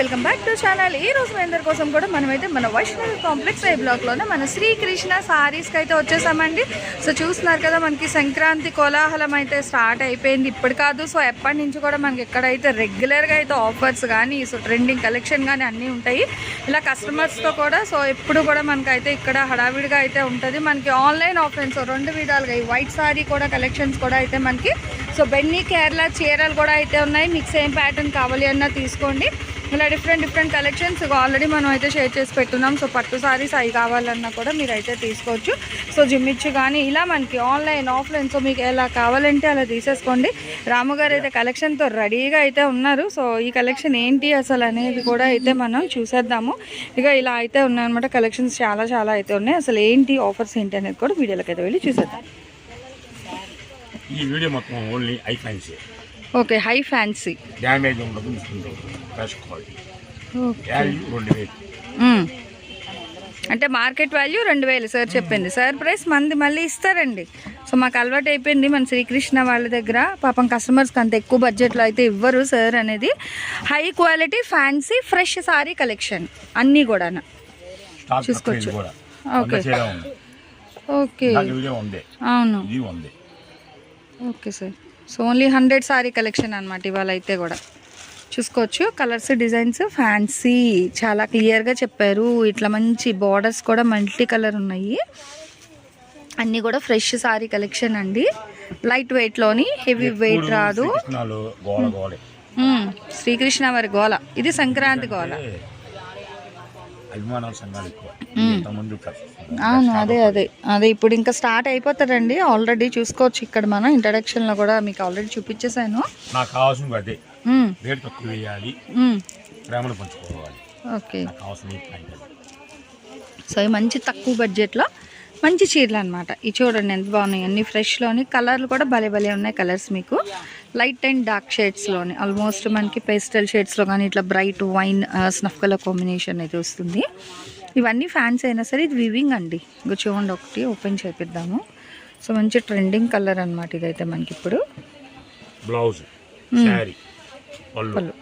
Welcome back to channel. ఈ రోజు మీ అందరి కోసం కూడా మనమైతే మన వైష్ణవి కాంప్లెక్స్ ఐ బ్లాక్లోనే మన శ్రీకృష్ణ సారీస్కి అయితే వచ్చేసామండి. సో చూస్తున్నారు కదా మనకి సంక్రాంతి కోలాహలం అయితే స్టార్ట్ అయిపోయింది. ఇప్పుడు కాదు సో ఎప్పటి నుంచి కూడా మనకి ఎక్కడైతే రెగ్యులర్గా అయితే ఆఫర్స్ కానీ సో ట్రెండింగ్ కలెక్షన్ కానీ అన్నీ ఉంటాయి. ఇలా కస్టమర్స్తో కూడా సో ఎప్పుడు కూడా మనకైతే ఇక్కడ హడావిడిగా అయితే ఉంటుంది. మనకి ఆన్లైన్ ఆఫ్లైన్ సో రెండు విధాలుగా ఈ వైట్ సారీ కూడా కలెక్షన్స్ కూడా అయితే మనకి సో బెన్నీ కేరళ చీరలు కూడా అయితే ఉన్నాయి. మీకు సేమ్ ప్యాటర్న్ కావాలి అన్నా తీసుకోండి. ఇలా డిఫరెంట్ డిఫరెంట్ కలెక్షన్స్ ఆల్రెడీ మనం అయితే షేర్ చేసి పెట్టున్నాం. సో పట్టు సారీస్ అవి కావాలన్నా కూడా మీరు అయితే తీసుకోవచ్చు సో జిమ్మిచ్చు కానీ ఇలా మనకి ఆన్లైన్ ఆఫ్లైన్ సో మీకు ఎలా కావాలంటే అలా తీసేసుకోండి. రాము గారు అయితే కలెక్షన్తో రెడీగా అయితే ఉన్నారు. సో ఈ కలెక్షన్ ఏంటి అసలు అనేది కూడా అయితే మనం చూసేద్దాము. ఇక ఇలా అయితే ఉన్నాయన్నమాట కలెక్షన్స్ చాలా చాలా అయితే ఉన్నాయి. అసలు ఏంటి ఆఫర్స్ ఏంటి అనేది కూడా వీడియోలకైతే వెళ్ళి చూసేద్దాం. ఈ వీడియో మొత్తం only I fancy okay high fancy. Damage ఉండదు ఉంటుంది క్వాలిటీ వాల్యూ రెండు వేలు. మ్మ్. అంటే మార్కెట్ వాల్యూ రెండు వేలు సార్ చెప్పింది. సార్ ప్రైస్ మంది మళ్ళీ ఇస్తారండి. సో మాకు అలవాటు అయిపోయింది మన శ్రీకృష్ణ వాళ్ళ దగ్గర. పాపం కస్టమర్స్కి అంత ఎక్కువ బడ్జెట్లో అయితే ఇవ్వరు సార్ అనేది. High quality fancy fresh sari collection అన్నీ కూడా చూసుకోవచ్చు. ఓకే. ఓకే. అవును. Okay sir. So only hundred sari collection అనమాట ఇవాళ అయితే కూడా. చూసుకోవచ్చు కలర్స్ డిజైన్స్ ఫ్యాన్సీ చాలా క్లియర్గా చెప్పారు. ఇట్లా మంచి బార్డర్స్ కూడా మల్టీ కలర్ ఉన్నాయి. అన్నీ కూడా ఫ్రెష్ సారీ కలెక్షన్ అండి. లైట్ వెయిట్లోని హెవీ వెయిట్ రాదు. శ్రీకృష్ణ వారి గోల. ఇది సంక్రాంతి గోల. ఏ, అభిమానాల సంఘాలు ఎక్కువ. అవును అదే అదే. అదే ఇప్పుడు ఇంకా స్టార్ట్ అయిపోతారండి. ఆల్రెడీ చూసుకోవచ్చు ఇక్కడ మనం. ఇంట్రడక్షన్లో కూడా మీకు ఆల్రెడీ చూపించేశాను. నాకు కావాల్సింది అదే. రేటు తక్కువ వేయాలి. ప్రేమను పంచుకోవాలి. ఓకే. నాకు కావాల్సిన. సో మంచి తక్కువ బడ్జెట్లో మంచి చీరలు అనమాట ఇవి చూడండి ఎంత బాగున్నాయి. అన్ని ఫ్రెష్లోని కలర్లు కూడా భలే భలే ఉన్నాయి కలర్స్ మీకు. లైట్ అండ్ డార్క్ షేడ్స్లోని ఆల్మోస్ట్ మనకి పేస్టల్ షేడ్స్లో కానీ ఇట్లా bright wine snuff colour combination అయితే వస్తుంది. ఇవన్నీ ఫ్యాన్స్ అయినా సరే ఇది వివింగ్ అండి. ఇంకో చూడండి ఒకటి ఓపెన్ చేపిద్దాము. సో మంచి ట్రెండింగ్ కలర్ అనమాట ఇదైతే మనకి ఇప్పుడు. బ్లౌజ్ పళ్ళు.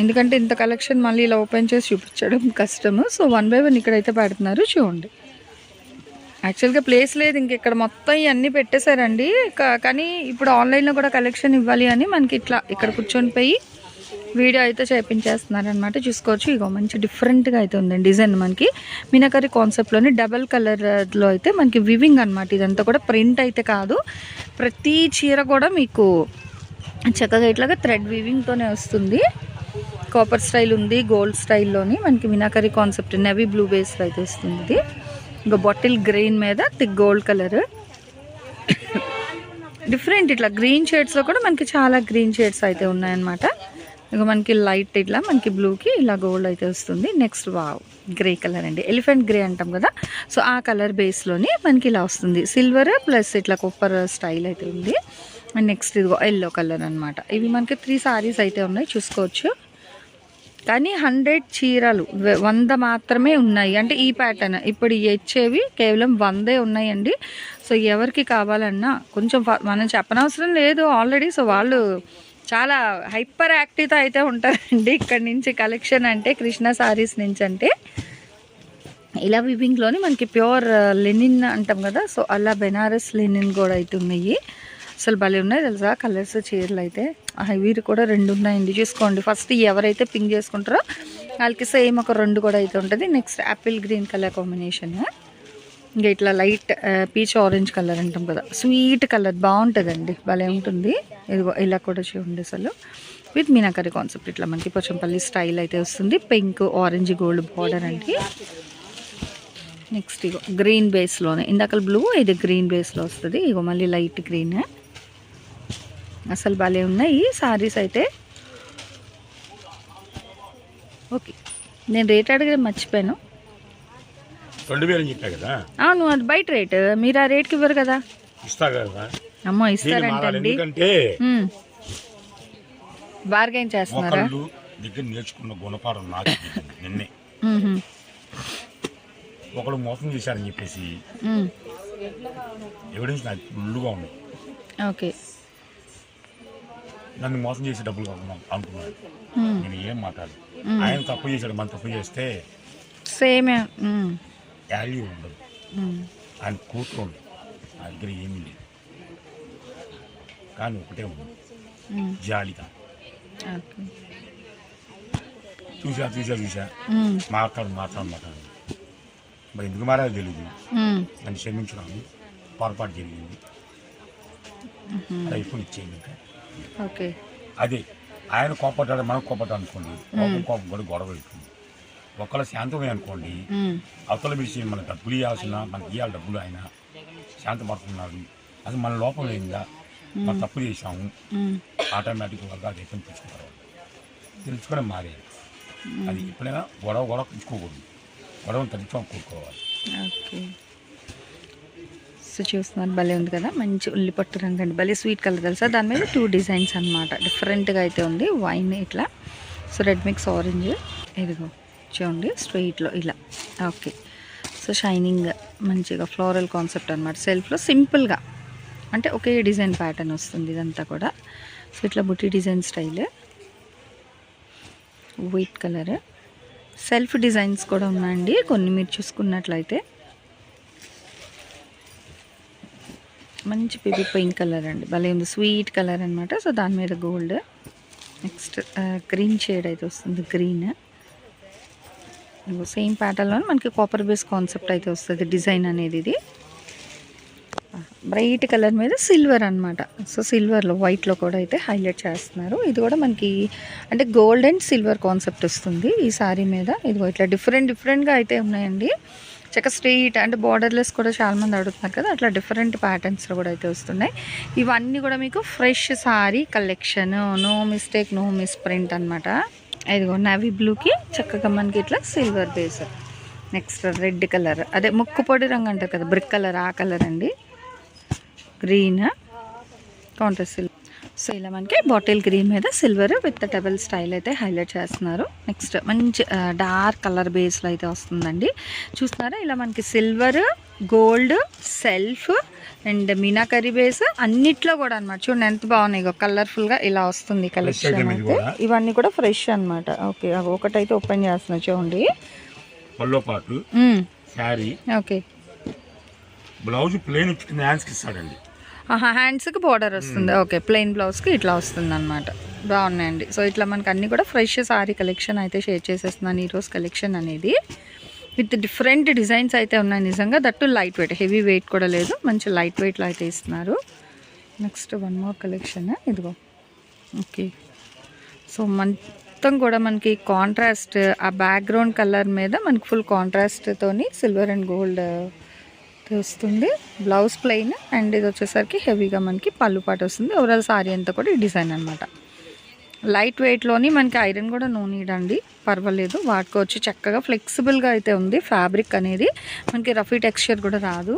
ఎందుకంటే ఇంత కలెక్షన్ మళ్ళీ ఇలా ఓపెన్ చేసి చూపించడం కష్టము. సో వన్ బై వన్ ఇక్కడైతే పెడుతున్నారు. చూడండి. యాక్చువల్గా ప్లేస్ లేదు ఇంకెక్కడ మొత్తం ఇవన్నీ పెట్టేశారండి. కానీ ఇప్పుడు ఆన్లైన్లో కూడా కలెక్షన్ ఇవ్వాలి అని మనకి ఇట్లా ఇక్కడ కూర్చొని పోయి వీడియో అయితే చేపించేస్తున్నారనమాట చూసుకోవచ్చు ఇగో మంచి డిఫరెంట్గా అయితే ఉందండి డిజైన్ మనకి. మీనాకరీ కాన్సెప్ట్లోని డబల్ కలర్లో అయితే మనకి వివింగ్ అనమాట ఇదంతా కూడా ప్రింట్ అయితే కాదు. ప్రతి చీర కూడా మీకు చక్కగా ఇట్లాగా థ్రెడ్ వీవింగ్తోనే వస్తుంది. కాపర్ స్టైల్ ఉంది గోల్డ్ స్టైల్లోని మనకి మీనాకరీ కాన్సెప్ట్ నెవీ బ్లూ బేస్లో అయితే వస్తుంది ఇది. ఇంకా బాటిల్ గ్రీన్ మీద థిక్ గోల్డ్ కలర్. డిఫరెంట్ ఇట్లా గ్రీన్ షేడ్స్లో కూడా మనకి చాలా గ్రీన్ షేడ్స్ అయితే ఉన్నాయన్నమాట. ఇక మనకి లైట్ ఇట్లా మనకి బ్లూకి ఇలా గోల్డ్ అయితే వస్తుంది. నెక్స్ట్ వావ్ గ్రే కలర్ అండి. ఎలిఫెంట్ గ్రే అంటాం కదా? సో ఆ కలర్ బేస్లోని మనకి ఇలా వస్తుంది. సిల్వర్ ప్లస్ ఇట్లా కొప్పర్ స్టైల్ అయితే ఉంది. అండ్ నెక్స్ట్ ఇదిగో ఎల్లో కలర్ అన్నమాట. ఇవి మనకి త్రీ సారీస్ అయితే ఉన్నాయి. చూసుకోవచ్చు. కానీ హండ్రెడ్ చీరలు వంద మాత్రమే ఉన్నాయి. అంటే ఈ ప్యాటర్న్ ఇప్పుడు ఇచ్చేవి కేవలం వందే ఉన్నాయండి. సో ఎవరికి కావాలన్నా కొంచెం మనం చెప్పనవసరం లేదు ఆల్రెడీ. సో వాళ్ళు చాలా హైపర్ యాక్టివ్తో అయితే ఉంటారండి. ఇక్కడ నుంచి కలెక్షన్ అంటే కృష్ణ సారీస్ నుంచి అంటే. ఇలా వివింగ్లోని మనకి ప్యూర్ లెనిన్ అంటాం కదా. సో అలా బెనారస్ లెనిన్ కూడా అయితే ఉన్నాయి. అసలు భలే ఉన్నాయి తెలుసా? కలర్స్ చీరలు అయితే. వీరు కూడా రెండు ఉన్నాయండి చూసుకోండి. ఫస్ట్ ఎవరైతే పింక్ చేసుకుంటారో వాళ్ళకి సేమ్ ఒక రెండు కూడా అయితే ఉంటుంది. Next apple green colour combination ఇంకా ఇట్లా లైట్ పీచ్ ఆరెంజ్ కలర్ అంటాం కదా. స్వీట్ కలర్ బాగుంటుందండి. భలే ఉంటుంది. ఇదిగో ఇలా కూడా చూడండి అసలు. విత్ మీనాకరి కాన్సెప్ట్ ఇట్లా మనకి పోచంపల్లి స్టైల్ అయితే వస్తుంది. పింక్ ఆరెంజ్ గోల్డ్ బార్డర్ అండి. నెక్స్ట్ ఇగో గ్రీన్ బేస్లోనే ఇందాక బ్లూ ఇది గ్రీన్ బేస్లో వస్తుంది. ఇగో మళ్ళీ లైట్ గ్రీన్ అసలు భలే ఉన్నాయి సారీస్ అయితే. ఓకే నేను రేట్ అడిగి మర్చిపోయాను. రెండు వేలు చెప్పా కదా? అవును అది బయట రేట్. మీరు ఆ రేట్కి ఇవ్వరు కదా? ఇస్తా కదా. అమ్మో ఇస్తారంటండి. ఎందుకంటే బార్గెన్ చేస్తున్నారా? దగ్గర నేర్చుకున్న గుణపాఠం నాకు నిన్నే. ఒకడు మోసం చేశారని చెప్పేసి. ఎవిడెన్స్ నాకు ఫుల్గా ఉంది. ఓకే. నన్ను మోసం చేసి డబ్బులు కాకుండా అనుకున్నాను. నేను ఏం మాట్లాడు ఆయన తప్పు చేశాడు మనం తప్పు చేస్తే సేమ్. వాల్యూ ఉండదు. ఆయన కూతురు నా దగ్గర ఏమీ లేదు. కానీ ఒకటే ఉంది. జాలిగా చూసా చూసా చూసా. మాట్లాడు మాట్లాడు మాట్లాడు. మరి ఎందుకు మారాలో తెలియదు. నన్ను క్షమించున్నాను పొరపాటు జరిగింది. అయిపోయి ఇచ్చేయండి ఇంకా. అదే. ఆయన కోపడ్డాడు మనం కోపడ్డా అనుకోండి. కోపం కోపం కూడా గొడవ అవుతుంది. ఒకళ్ళ శాంతమే అనుకోండి. అవతల విషయం మన డబ్బులు ఇవ్వాల్సిన మనకి ఇవ్వాలి డబ్బులు ఆయన శాంతపడుతున్నాడు. అసలు మన లోపం ఏందా మనం తప్పు చేసాము మ్మ్. ఆటోమేటిక్గా వర్గా అది తెలుసుకుంటారు. తెలుసుకుని మారేది అది ఎప్పుడైనా గొడవ గొడవ ఉంచుకోకూడదు గొడవను తగ్గించుకొని కూడుకోవాలి ఓకే. సో చూస్తున్నారు. భలే ఉంది కదా? మంచి ఉల్లిపట్టు రంగు అండి. భలే స్వీట్ కలర్ తెలుసా? దాని మీద టూ డిజైన్స్ అనమాట డిఫరెంట్గా అయితే ఉంది. వైన్ ఇట్లా. సో రెడ్ మిక్స్ ఆరెంజ్ ఇదిగో చూడండి స్ట్రెయిట్లో ఇలా. ఓకే సో షైనింగ్ మంచిగా ఫ్లోరల్ కాన్సెప్ట్ అనమాట సెల్ఫ్లో సింపుల్గా అంటే ఒకే డిజైన్ ప్యాటర్న్ వస్తుంది ఇదంతా కూడా. సో ఇట్లా బుట్టి design style white colour self designs కూడా ఉన్నాయండి. కొన్ని మీరు చూసుకున్నట్లయితే. మంచి బేబీ పింక్ కలర్ అండి. భలే ఉంది. స్వీట్ కలర్ అనమాట సో దాని మీద గోల్డ్. నెక్స్ట్ గ్రీన్ షేడ్ అయితే వస్తుంది. గ్రీన్. సేమ్ ప్యాటర్న్లో మనకి కాపర్ బేస్ కాన్సెప్ట్ అయితే వస్తుంది. డిజైన్ అనేది ఇది. బ్రైట్ కలర్ మీద సిల్వర్ అనమాట సో సిల్వర్లో వైట్లో కూడా అయితే హైలైట్ చేస్తున్నారు. ఇది కూడా మనకి అంటే గోల్డ్ అండ్ సిల్వర్ కాన్సెప్ట్ వస్తుంది ఈ శారీ మీద. ఇదిగో ఇట్లా డిఫరెంట్ డిఫరెంట్గా అయితే ఉన్నాయండి. చక్క స్ట్రీట్ అంటే బార్డర్లెస్ కూడా చాలామంది అడుగుతున్నారు కదా అట్లా డిఫరెంట్ ప్యాటర్న్స్లో కూడా అయితే వస్తున్నాయి. ఇవన్నీ కూడా మీకు fresh sari collection no mistake no miss print అనమాట ఇదిగో నవీ బ్లూకి చక్కగా మనకి ఇట్లా silver base next red colour అదే ముక్కు పొడి రంగు అంటారు కదా బ్రిక్ కలర్ ఆ కలర్ అండి. గ్రీన్ కౌంటర్ సిల్వర్ సో ఇలా మనకి బాటిల్ గ్రీన్ మీద సిల్వర్ విత్ డబల్ స్టైల్ అయితే హైలైట్ చేస్తున్నారు. నెక్స్ట్ మంచి డార్క్ కలర్ బేస్లో అయితే వస్తుందండి. చూస్తున్నారా? ఇలా మనకి silver gold self and meenakari base అన్నిట్లో కూడా అనమాట చూడండి ఎంత బాగున్నాయి. కలర్ఫుల్గా ఇలా వస్తుంది కలెక్షన్ అయితే. ఇవన్నీ కూడా ఫ్రెష్ అనమాట ఓకే అవి ఒకటైతే ఓపెన్ చేస్తున్నా చూడండి. ఓకే. బ్లౌజ్ ప్లేన్ హ్యాండ్స్కి ఇస్తాడండి. హ్యాండ్స్కి బార్డర్ వస్తుంది. ఓకే ప్లెయిన్ బ్లౌజ్కి ఇట్లా వస్తుంది అనమాట బాగున్నాయండి. సో ఇట్లా మనకి అన్ని కూడా ఫ్రెష్ సారీ కలెక్షన్ అయితే షేర్ చేసేస్తున్నాను. ఈరోజు కలెక్షన్ అనేది విత్ డిఫరెంట్ డిజైన్స్ అయితే ఉన్నాయి. నిజంగా that light weight heavy weight కూడా లేదు. మంచి లైట్ వెయిట్లో అయితే ఇస్తున్నారు. నెక్స్ట్ వన్ మోర్ కలెక్షన్ ఇదిగో. ఓకే సో మొత్తం కూడా మనకి కాంట్రాస్ట్ ఆ బ్యాక్గ్రౌండ్ కలర్ మీద మనకి ఫుల్ కాంట్రాస్ట్తోని సిల్వర్ అండ్ గోల్డ్ వస్తుంది. బ్లౌజ్ ప్లెయిన్ అండ్ ఇది వచ్చేసరికి హెవీగా మనకి పళ్ళు పాటు వస్తుంది. ఓవరాల్ సారీ అంతా కూడా ఈ డిజైన్ అనమాట లైట్ వెయిట్లోని మనకి ఐరన్ కూడా నో నీడ్ అండి. పర్వాలేదు. వాడుకోవచ్చు చక్కగా ఫ్లెక్సిబుల్గా అయితే ఉంది. ఫ్యాబ్రిక్ అనేది మనకి రఫీ టెక్స్చర్ కూడా రాదు.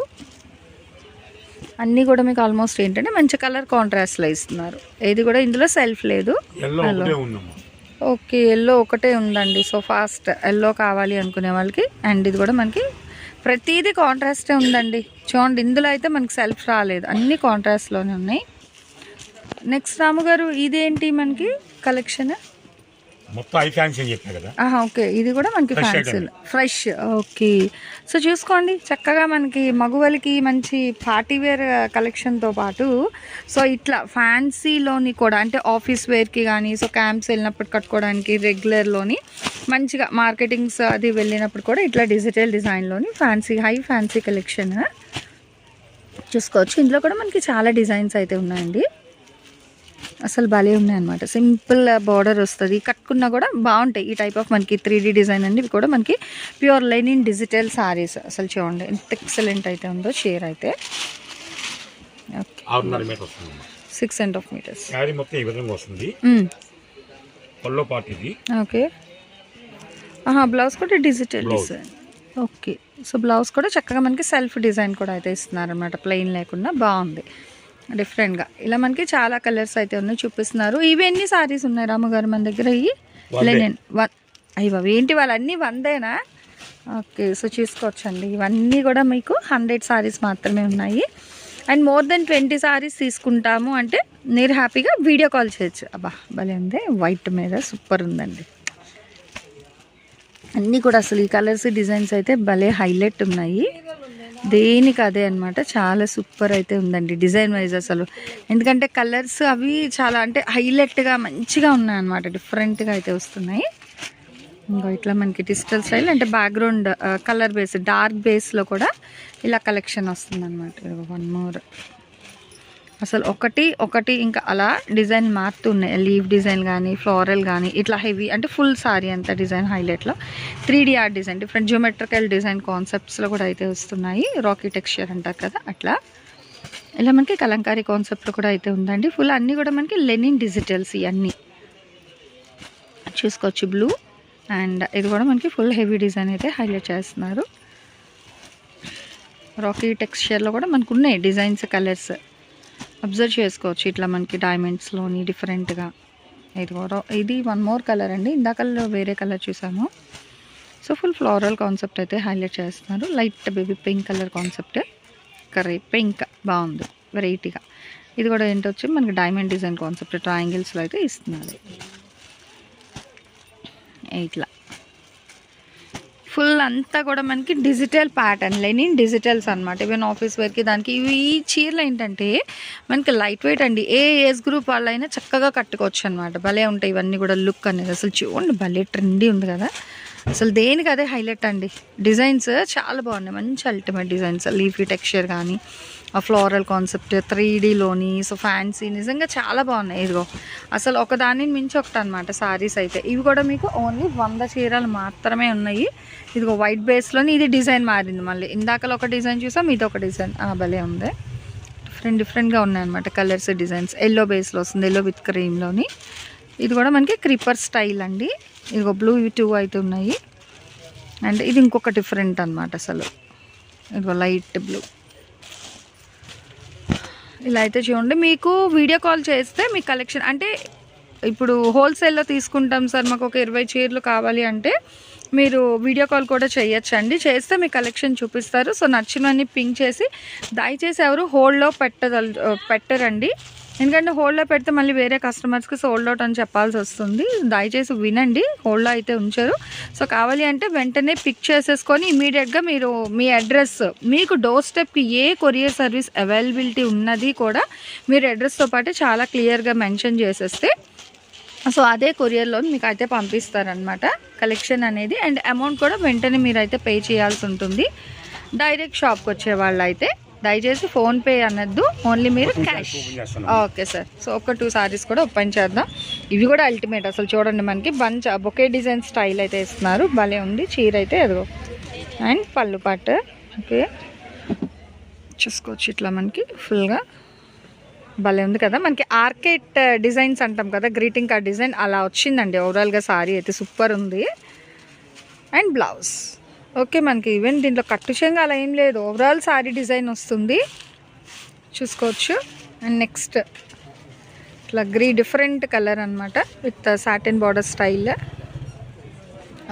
అన్నీ కూడా మీకు ఆల్మోస్ట్ ఏంటంటే మంచి కలర్ కాంట్రాస్ట్లో ఇస్తున్నారు. ఏది కూడా ఇందులో సెల్ఫ్ లేదు. ఉందమ్మా. ఓకే ఎల్లో ఒకటే ఉందండి. సో ఫాస్ట్ ఎల్లో కావాలి అనుకునే వాళ్ళకి. అండ్ ఇది కూడా మనకి ప్రతిదీ కాంట్రాస్టే ఉందండి. చూడండి ఇందులో అయితే మనకి సెల్ఫ్ రాలేదు. అన్ని కాంట్రాస్ట్లోనే ఉన్నాయి. నెక్స్ట్ రాము గారు ఇదేంటి మనకి కలెక్షన్ ఓకే. ఇది కూడా మనకి Fresh fancy item. Fresh okay. So చూసుకోండి చక్కగా మనకి మగువలకి మంచి పార్టీ వేర్ కలెక్షన్తో పాటు సో ఇట్లా ఫ్యాన్సీలోని కూడా అంటే ఆఫీస్ వేర్కి కానీ సో క్యాంప్స్ వెళ్ళినప్పుడు కట్టుకోవడానికి రెగ్యులర్లోని మంచిగా మార్కెటింగ్స్ అది వెళ్ళినప్పుడు కూడా ఇట్లా డిజిటల్ డిజైన్లోని ఫ్యాన్సీ హై ఫ్యాన్సీ కలెక్షన్ చూసుకోవచ్చు. ఇందులో కూడా మనకి చాలా డిజైన్స్ అయితే ఉన్నాయండి. అసలు భలే ఉన్నాయి అనమాట సింపుల్ బార్డర్ వస్తుంది. కట్టుకున్నా కూడా బాగుంటాయి. ఈ టైప్ ఆఫ్ మనకి త్రీ డీ డిజైన్ అండి ఇవి కూడా మనకి ప్యూర్ లెనిన్ డిజిటల్ సారీస్ అసలు చూడండి ఎంత ఎక్సలెంట్ అయితే ఉందో షేర్ అయితే. Six and half metres sari మొత్తం ఈ విధంగా వస్తుంది. పల్లో పాటు ఇది. ఓకే బ్లౌజ్ కూడా. Digital. Design okay. So blouse కూడా చక్కగా మనకి సెల్ఫ్ డిజైన్ కూడా అయితే ఇస్తున్నారు అనమాట ప్లెయిన్ లేకుండా బాగుంది. డిఫరెంట్గా ఇలా మనకి చాలా కలర్స్ అయితే ఉన్నాయి చూపిస్తున్నారు. ఇవి ఎన్ని సారీస్ ఉన్నాయి రామగారు మన దగ్గర? ఇవి. లెనిన్ వన్ అయ్యి ఏంటి వాళ్ళన్నీ వందేనా? ఓకే సో చూసుకోవచ్చండి. ఇవన్నీ కూడా మీకు హండ్రెడ్ సారీస్ మాత్రమే ఉన్నాయి. And more than twenty saris తీసుకుంటాము అంటే మీరు హ్యాపీగా వీడియో కాల్ చేయొచ్చు. అబ్బా భలే ఉంది. వైట్ మీద సూపర్ ఉందండి. అన్నీ కూడా అసలు ఈ కలర్స్ డిజైన్స్ అయితే భలే హైలైట్ ఉన్నాయి. దేనికి అదే అనమాట చాలా సూపర్ అయితే ఉందండి డిజైన్ వైజ్ అసలు. ఎందుకంటే కలర్స్ అవి చాలా అంటే హైలైట్గా మంచిగా ఉన్నాయి అనమాట డిఫరెంట్గా అయితే వస్తున్నాయి. ఇంకో ఇట్లా మనకి డిజిటల్ స్టైల్ అంటే బ్యాక్గ్రౌండ్ కలర్ బేస్ డార్క్ బేస్లో కూడా ఇలా కలెక్షన్ వస్తుంది అనమాట వన్ మోర్ అసలు ఒకటి ఒకటి ఇంకా అలా డిజైన్ మారుతున్నాయి. లీవ్ డిజైన్ కానీ ఫ్లోరల్ కానీ ఇట్లా హెవీ అంటే ఫుల్ సారీ అంత design హైలైట్లో. Three D art design different geometrical design కాన్సెప్ట్స్లో కూడా అయితే వస్తున్నాయి. రాకీ టెక్స్చర్ అంటారు కదా అట్లా. ఇలా మనకి కలంకారీ కాన్సెప్ట్లో కూడా అయితే ఉందండి. ఫుల్ అన్నీ కూడా మనకి లెనిన్ డిజిటల్స్ ఇవన్నీ చూసుకోవచ్చు బ్లూ. అండ్ ఇది కూడా మనకి ఫుల్ హెవీ డిజైన్ అయితే హైలైట్ చేస్తున్నారు. రాకీ టెక్స్చర్లో కూడా మనకు ఉన్నాయి డిజైన్స్ కలర్స్. అబ్జర్వ్ చేసుకోవచ్చు ఇట్లా మనకి డైమండ్స్లోని డిఫరెంట్గా ఇది కూడా ఇది వన్ మోర్ కలర్ అండి. ఇందాకల్లో వేరే కలర్ చూసాము. సో ఫుల్ ఫ్లోరల్ కాన్సెప్ట్ అయితే హైలైట్ చేస్తున్నారు. Light baby pink colour concept curry pink బాగుంది. వెరైటీగా ఇది కూడా ఏంటొచ్చి? మనకి డైమండ్ డిజైన్ కాన్సెప్ట్ ట్రయాంగిల్స్లో అయితే ఇస్తున్నారు. ఇట్లా. ఫుల్ అంతా కూడా మనకి డిజిటల్ ప్యాటర్న్ లెనిన్ డిజిటల్స్ అనమాట ఈవెన్ ఆఫీస్ వేర్కి దానికి ఇవి ఈ చీరలు ఏంటంటే మనకి లైట్ వెయిట్ అండి. ఏ ఏజ్ గ్రూప్ వాళ్ళైనా చక్కగా కట్టుకోవచ్చు అనమాట భలే ఉంటాయి ఇవన్నీ కూడా లుక్ అనేది. అసలు చూడండి భలే ట్రెండీ ఉంది కదా. అసలు దేనికి అదే హైలైట్ అండి. డిజైన్స్ చాలా బాగున్నాయి. మంచి అల్టిమేట్ డిజైన్స్. లీఫీ టెక్స్చర్ కానీ ఆ ఫ్లోరల్ కాన్సెప్ట్ త్రీ డీలోని సో ఫ్యాన్సీ నిజంగా చాలా బాగున్నాయి. ఇదిగో అసలు ఒకదానిని మించి ఒకటి అనమాట సారీస్ అయితే. ఇవి కూడా మీకు ఓన్లీ వంద చీరలు మాత్రమే ఉన్నాయి. ఇదిగో వైట్ బేస్లోని ఇది డిజైన్ మారింది మళ్ళీ. ఇందాకలో ఒక డిజైన్ చూసాం ఇది ఒక డిజైన్. భలే ఉంది. డిఫరెంట్ డిఫరెంట్గా ఉన్నాయన్నమాట కలర్స్ డిజైన్స్. ఎల్లో బేస్లో వస్తుంది ఎల్లో విత్ క్రీమ్లోని. ఇది కూడా మనకి క్రీపర్ స్టైల్ అండి. ఇదిగో బ్లూ ఇవి టూ అయితే ఉన్నాయి అండ్ ఇది ఇంకొక డిఫరెంట్ అనమాట అసలు. ఇదిగో లైట్ బ్లూ ఇలా అయితే చూడండి. మీకు వీడియో కాల్ చేస్తే మీ కలెక్షన్ అంటే ఇప్పుడు హోల్సేల్లో తీసుకుంటాం సార్. మాకు ఒక ఇరవై చీరలు కావాలి అంటే మీరు వీడియో కాల్ కూడా చేయొచ్చండి. చేస్తే మీ కలెక్షన్ చూపిస్తారు. సో నచ్చినవన్నీ పింక్ చేసి దయచేసి ఎవరు హోల్డ్లో పెట్టదల్ పెట్టరండి. ఎందుకంటే హోల్డ్లో పెడితే మళ్ళీ వేరే కస్టమర్స్కి సోల్డ్ అవుట్ అని చెప్పాల్సి వస్తుంది. దయచేసి వినండి. హోల్డ్లో అయితే ఉంచారు. సో కావాలి అంటే వెంటనే పిక్ చేసేసుకొని ఇమీడియట్గా మీరు మీ అడ్రస్ మీకు డోర్ స్టెప్కి ఏ కొరియర్ సర్వీస్ అవైలబిలిటీ ఉన్నది కూడా మీరు అడ్రస్తో పాటు చాలా క్లియర్గా మెన్షన్ చేసేస్తే సో అదే కొరియర్లో మీకు అయితే పంపిస్తారనమాట కలెక్షన్ అనేది అండ్ అమౌంట్ కూడా వెంటనే మీరు అయితే పే చేయాల్సి ఉంటుంది. డైరెక్ట్ షాప్కి వచ్చే వాళ్ళు అయితే దయచేసి ఫోన్పే అనొద్దు. ఓన్లీ మీరు క్యాష్. Okay sir. సో ఒక టూ సారీస్ కూడా ఓపెన్ చేద్దాం. ఇవి కూడా అల్టిమేట్ అసలు చూడండి మనకి. బంచ్ బొకే డిజైన్ స్టైల్ అయితే ఇస్తున్నారు భలే ఉంది. చీర అయితే అదిగో. అండ్ పళ్ళు పాట. ఓకే. చూసుకోవచ్చు ఇట్లా మనకి ఫుల్గా. భలే ఉంది కదా. మనకి ఆర్కేట్ డిజైన్స్ అంటాం కదా. గ్రీటింగ్ కార్డ్ డిజైన్ అలా వచ్చిందండి. ఓవరాల్గా సారీ అయితే సూపర్ ఉంది. And blouse. ఓకే మనకి ఈవెన్ దీంట్లో కట్టు చెంగు అలా ఏం లేదు. ఓవరాల్ సారీ డిజైన్ వస్తుంది. చూసుకోవచ్చు. అండ్ నెక్స్ట్ ఇట్లా గ్రీ డిఫరెంట్ కలర్ అనమాట with satin border style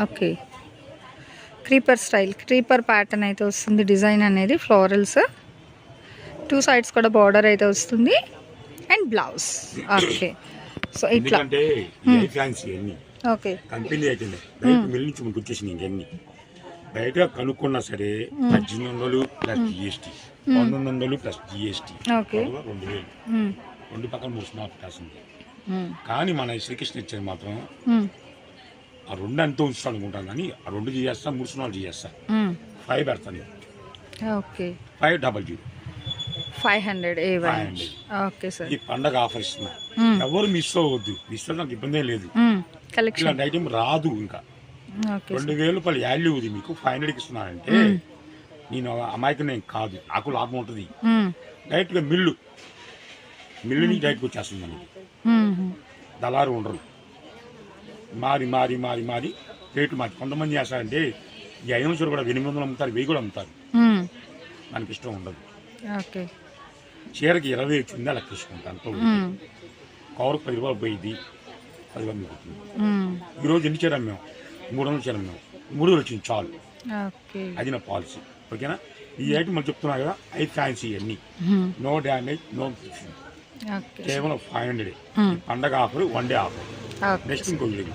okay creeper style creeper pattern అయితే వస్తుంది డిజైన్ అనేది ఫ్లోరల్స్ టూ సైడ్స్ కూడా బార్డర్ అయితే వస్తుంది. అండ్ బ్లౌజ్ ఓకే సో ఇట్లా. ఓకే కంపెనీ అయితే బయట మిల్ నుంచి మనకు వచ్చేసింది ఇంకెన్ని బయట కనుక్కున్నా సరే పద్దెనిమిది వందలు ప్లస్ జిఎస్టీ. పంతొమ్మిది వందలు ప్లస్ జిఎస్టీ. రెండు వేలు. రెండు పక్కన మూడు స్నాప్ కాసింది మ్మ్. కానీ మన శ్రీకృష్ణ ఇచ్చేది మాత్రం. ఆ రెండు అంతా ఉంచుతాను అనుకుంటాను కానీ ఆ రెండు చేస్తా మూడు సున్నాలు చేస్తా. ఫైవ్ పెడతాను. Okay. Five double zero. Five hundred A one. 500. Okay sir. ఈ పండగ ఆఫర్ ఇస్తున్నా. ఎవరు మిస్ అవ్వద్దు. మిస్ నాకు ఇబ్బంది లేదు. కలెక్షన్ ఇలాంటి ఐటమ్ రాదు ఇంకా. రెండు వేల రూపాయలు వాల్యూ ఉంది మీకు ఫైవ్ హండ్రెడ్కి ఇస్తున్నానంటే నేను అమాయకం నేను కాదు నాకు లాభం ఉంటుంది. మ్మ్. డైరెక్ట్గా మిల్లు. మిల్లు నుంచి డైరెక్ట్గా వచ్చేస్తుంది మనకి. మ్మ్. దళారు ఉండరు. మారి మారి మారి మారి రేట్లు మారి. కొంతమంది చేస్తారంటే ఈ ఐదు వందలు కూడా ఎనిమిది వందలు అమ్ముతారు వెయ్యి కూడా అమ్ముతారు. మ్మ్. మనకి ఇష్టం ఉండదు. చీరకి ఇరవై వచ్చింది అలా తీసుకుంటాను అంత మ్మ్. కవర్ పది రూపాయలు పోయింది పది రూపాయలు మ్మ్. ఈరోజు ఎన్ని చీర అమ్మాం? మూడు వందల చీర అమ్మాం మూడు వేలు వచ్చింది చాలు. అది నా పాలసీ. ఓకేనా? ఈ ఐటమ్ మనం చెప్తున్నా కదా ఐ ఫ్యాన్సీ అన్ని మ్మ్. నో డ్యామేజ్ నో కేవలం ఫైవ్ హండ్రెడ్. మ్మ్. పండగ offer one day offer. Next ఇంకో వీడియో